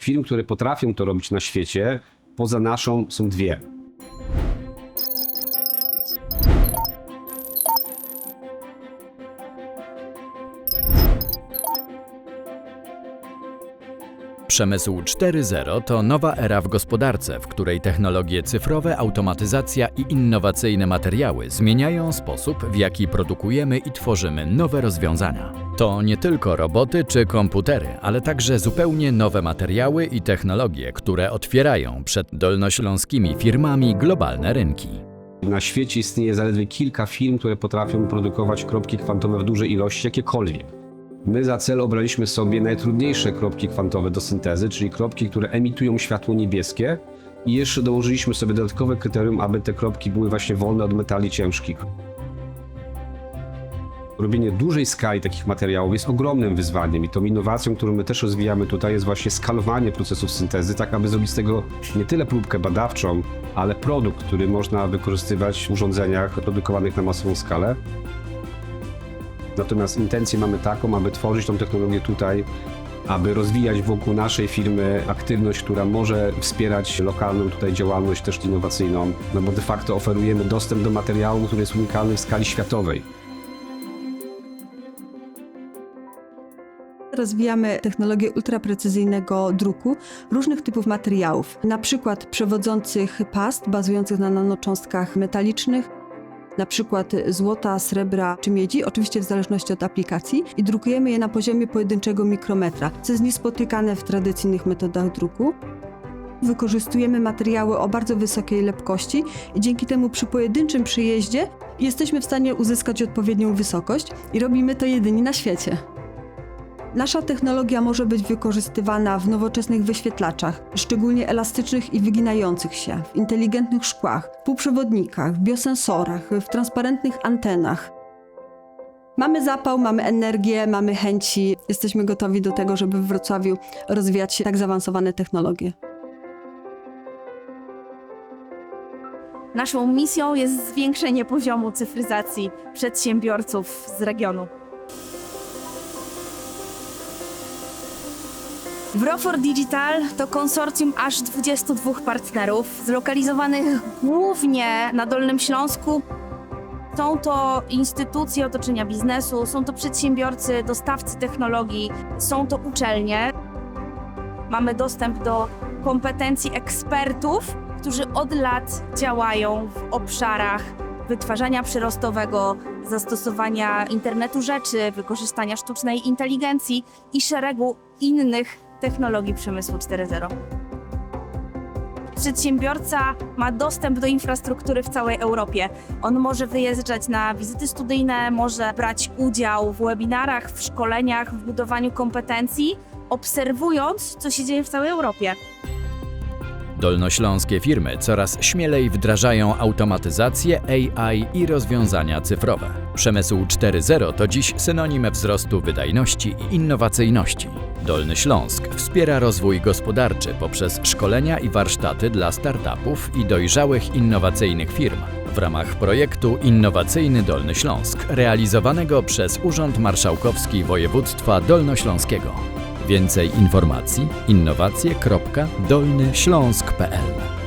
Firm, które potrafią to robić na świecie, poza naszą są dwie. Przemysł 4.0 to nowa era w gospodarce, w której technologie cyfrowe, automatyzacja i innowacyjne materiały zmieniają sposób, w jaki produkujemy i tworzymy nowe rozwiązania. To nie tylko roboty czy komputery, ale także zupełnie nowe materiały i technologie, które otwierają przed dolnośląskimi firmami globalne rynki. Na świecie istnieje zaledwie kilka firm, które potrafią produkować kropki kwantowe w dużej ilości, jakiekolwiek. My za cel obraliśmy sobie najtrudniejsze kropki kwantowe do syntezy, czyli kropki, które emitują światło niebieskie i jeszcze dołożyliśmy sobie dodatkowe kryterium, aby te kropki były właśnie wolne od metali ciężkich. Robienie dużej skali takich materiałów jest ogromnym wyzwaniem i tą innowacją, którą my też rozwijamy tutaj jest właśnie skalowanie procesów syntezy, tak aby zrobić z tego nie tyle próbkę badawczą, ale produkt, który można wykorzystywać w urządzeniach produkowanych na masową skalę. Natomiast intencję mamy taką, aby tworzyć tą technologię tutaj, aby rozwijać wokół naszej firmy aktywność, która może wspierać lokalną tutaj działalność też innowacyjną, no bo de facto oferujemy dostęp do materiału, który jest unikalny w skali światowej. Rozwijamy technologię ultraprecyzyjnego druku różnych typów materiałów, na przykład przewodzących past bazujących na nanocząstkach metalicznych, na przykład złota, srebra czy miedzi, oczywiście w zależności od aplikacji, i drukujemy je na poziomie pojedynczego mikrometra, co jest niespotykane w tradycyjnych metodach druku. Wykorzystujemy materiały o bardzo wysokiej lepkości i dzięki temu przy pojedynczym przyjeździe jesteśmy w stanie uzyskać odpowiednią wysokość i robimy to jedyni na świecie. Nasza technologia może być wykorzystywana w nowoczesnych wyświetlaczach, szczególnie elastycznych i wyginających się, w inteligentnych szkłach, półprzewodnikach, biosensorach, w transparentnych antenach. Mamy zapał, mamy energię, mamy chęci. Jesteśmy gotowi do tego, żeby w Wrocławiu rozwijać tak zaawansowane technologie. Naszą misją jest zwiększenie poziomu cyfryzacji przedsiębiorców z regionu. Brofor Digital to konsorcjum aż 22 partnerów, zlokalizowanych głównie na Dolnym Śląsku. Są to instytucje otoczenia biznesu, są to przedsiębiorcy, dostawcy technologii, są to uczelnie. Mamy dostęp do kompetencji ekspertów, którzy od lat działają w obszarach wytwarzania przyrostowego, zastosowania internetu rzeczy, wykorzystania sztucznej inteligencji i szeregu innych technologii przemysłu 4.0. Przedsiębiorca ma dostęp do infrastruktury w całej Europie. On może wyjeżdżać na wizyty studyjne, może brać udział w webinarach, w szkoleniach, w budowaniu kompetencji, obserwując, co się dzieje w całej Europie. Dolnośląskie firmy coraz śmielej wdrażają automatyzację, AI i rozwiązania cyfrowe. Przemysł 4.0 to dziś synonim wzrostu wydajności i innowacyjności. Dolny Śląsk wspiera rozwój gospodarczy poprzez szkolenia i warsztaty dla startupów i dojrzałych innowacyjnych firm w ramach projektu Innowacyjny Dolny Śląsk realizowanego przez Urząd Marszałkowski Województwa Dolnośląskiego. Więcej informacji innowacje.dolnyśląsk.pl